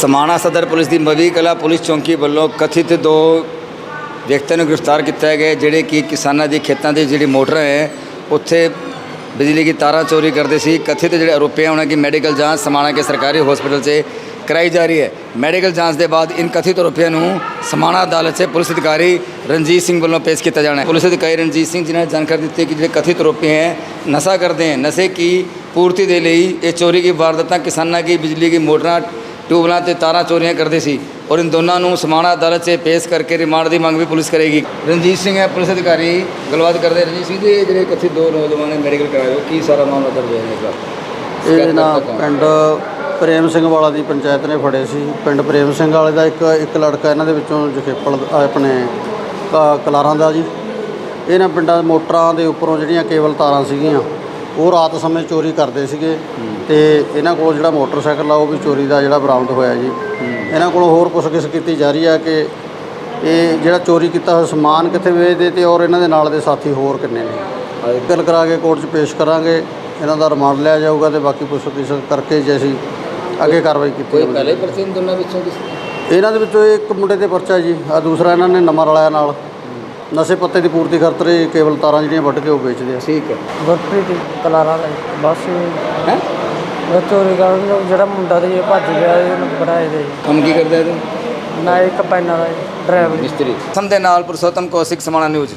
ਸਮਾਣਾ ਸਦਰ ਪੁਲਿਸ ਦੀ ਮਵੀ ਕਲਾ ਪੁਲਿਸ ਚੌਂਕੀ ਵੱਲੋਂ ਕਥਿਤ ਦੋ ਵਿਅਕਤੀਆਂ ਨੂੰ ਗ੍ਰਿਫਤਾਰ ਕੀਤਾ ਗਿਆ, ਜਿਹੜੇ ਕਿ ਕਿਸਾਨਾਂ ਦੇ ਖੇਤਾਂ ਦੇ ਜਿਹੜੇ ਮੋਟਰਾਂ ਹੈ, ਉੱਥੇ ਬਿਜਲੀ ਦੀ ਤਾਰਾਂ ਚੋਰੀ ਕਰਦੇ ਸੀ। ਕਥਿਤ ਜਿਹੜੇ ਆਰੋਪੀ ਆ ਉਹਨਾਂ ਦੀ ਮੈਡੀਕਲ ਜਾਂਚ ਸਮਾਣਾ ਕੇ ਸਰਕਾਰੀ ਹਸਪੀਟਲ 'ਚ ਕਰਾਈ ਜਾ ਰਹੀ ਹੈ। ਮੈਡੀਕਲ ਜਾਂਚ ਦੇ ਬਾਅਦ ਇਨ ਕਥਿਤ ਆਰੋਪੀਆਂ ਨੂੰ ਸਮਾਣਾ ਅਦਾਲਤ 'ਚ ਪੁਲਿਸ ਅਧਿਕਾਰੀ ਰਣਜੀਤ ਸਿੰਘ ਵੱਲੋਂ ਪੇਸ਼ ਕੀਤਾ ਜਾਣਾ ਹੈ। ਪੁਲਿਸ ਅਧਿਕਾਰੀ ਰਣਜੀਤ ਸਿੰਘ ਜਿਨ੍ਹਾਂ ਨੇ ਜਾਣਕਾਰੀ ਦਿੱਤੀ ਕਿ ਜਿਹੜੇ ਕਥਿਤ ਆਰੋਪੀ ਹੈ, ਨਸ਼ਾ ਕਰਦੇ ਹਨ ਨਸ਼ੇ ਕੀ ਪੂਰਤੀ ਦੇ ਲਈ ਇਹ ਚੋਰੀ ਦੀ ਵਾਰਦਾਤਾਂ ਕਿਸਾਨਾਂ ਦੀ ਬਿਜਲੀ ਦੀ ਮੋਟਰਾਂ ਟਿਊਬਲਾਂ ਤੇ ਤਾਰਾਂ ਚੋਰੀਆਂ ਕਰਦੇ ਸੀ ਔਰ ਇਨ ਦੋਨਾਂ ਨੂੰ ਸਮਾਣਾ ਅਦਾਲਤ 'ਚ ਪੇਸ਼ ਕਰਕੇ ਰਿਮਾਂਡ ਦੀ ਮੰਗ ਵੀ ਪੁਲਿਸ ਕਰੇਗੀ। ਰਣਜੀਤ ਸਿੰਘ ਹੈ ਪੁਲਿਸ ਅਧਿਕਾਰੀ। ਗੱਲਬਾਤ ਕਰਦੇ ਰਣਜੀਤ ਸਿੰਘ ਇਹ ਜਿਹੜੇ ਕਥਿਤ ਦੋ ਨੌਜਵਾਨ ਨੇ ਮੈਡੀਕਲ ਕਰਾਇਆ ਕੀ ਸਾਰਾ ਮਾਮਲਾ ਦਰਜ ਹੈ ਇਸ ਦਾ? ਇਹ ਨਾ ਪਿੰਡ ਪ੍ਰੇਮ ਸਿੰਘ ਵਾਲਾ ਦੀ ਪੰਚਾਇਤ ਨੇ ਫੜੇ ਸੀ। ਪਿੰਡ ਪ੍ਰੇਮ ਸਿੰਘ ਵਾਲੇ ਦਾ ਇੱਕ ਇੱਕ ਲੜਕਾ ਇਹਨਾਂ ਦੇ ਵਿੱਚੋਂ ਜਖੇਪਲ ਦਾ- ਆਪਣੇ ਕਲਾਰਾਂ ਦਾ ਜੀ। ਇਹਨਾਂ ਪਿੰਡਾਂ ਮੋਟਰਾਂ ਦੇ ਉੱਪਰੋਂ ਜਿਹੜੀਆਂ ਕੇਬਲ ਤਾਰਾਂ ਸੀਗੀਆਂ। ਉਹ ਰਾਤ ਸਮੇਂ ਚੋਰੀ ਕਰਦੇ ਸੀਗੇ ਤੇ ਇਹਨਾਂ ਕੋਲ ਜਿਹੜਾ ਮੋਟਰਸਾਈਕਲ ਆ ਉਹ ਵੀ ਚੋਰੀ ਦਾ ਜਿਹੜਾ ਬਰਾਮਦ ਹੋਇਆ ਜੀ। ਇਹਨਾਂ ਕੋਲੋਂ ਹੋਰ ਪੁੱਛਗਿੱਛ ਕੀਤੀ ਜਾ ਰਹੀ ਹੈ ਕਿ ਇਹ ਜਿਹੜਾ ਚੋਰੀ ਕੀਤਾ ਹੋਇਆ ਸਮਾਨ ਕਿੱਥੇ ਵੇਚਦੇ ਤੇ ਔਰ ਇਹਨਾਂ ਦੇ ਨਾਲ ਦੇ ਸਾਥੀ ਹੋਰ ਕਿੰਨੇ ਨੇ। ਗੱਲ ਕਰਾ ਕੇ ਕੋਰਟ 'ਚ ਪੇਸ਼ ਕਰਾਂਗੇ ਇਹਨਾਂ ਦਾ ਰਿਮਾਂਡ ਲਿਆ ਜਾਊਗਾ ਤੇ ਬਾਕੀ ਪੁੱਛਗਿੱਛ ਕਰਕੇ ਜੇ ਅਸੀਂ ਅੱਗੇ ਕਾਰਵਾਈ ਕੀਤੀ ਕੋਈ। ਪਹਿਲੇ ਪਰਚੇ ਦੋਨਾਂ ਵਿੱਚੋਂ ਕਿਸੇ? ਇਹਨਾਂ ਦੇ ਵਿੱਚੋਂ ਇੱਕ ਮੁੰਡੇ ਤੇ ਪਰਚਾ ਜੀ ਆ ਦੂਸਰਾ ਇਹਨਾਂ ਨੇ ਨੰਬਰ ਵਾਲਿਆਂ ਨਾਲ। ਨਸ਼ੇ ਪੱਤੇ ਦੀ ਪੂਰਤੀ ਖਾਤਰ ਇਹ ਕੇਵਲ ਤਾਰਾਂ ਜਿਹੜੀਆਂ ਵੱਢ ਕੇ ਉਹ ਵੇਚਦੇ ਆ। ਠੀਕ ਹੈ। ਗੁਰਪ੍ਰੀਤ ਕਲਾਰਾ ਦਾ ਬਸ। ਹੈ? ਉਹ ਚੋਰੀ ਕਰਨ ਜਿਹੜਾ ਮੁੰਡਾ ਤੇ ਇਹ ਭੱਜ ਗਿਆ ਇਹਨੂੰ ਬਣਾਏ ਦੇ ਕੰਮ ਕੀ ਕਰਦਾ ਹੈ ਤੂੰ ਨਾ ਇੱਕ ਪੈਨਾਂ ਦਾ ਡਰਾਈਵਰ। ਮਿਸਤਰੀ। ਸਮ ਦੇ ਨਾਲ ਪੁਰਸ਼ੋਤਮ ਕੌਸ਼ਿਕ ਸਮਾਣਾ ਨਿਊਜ਼।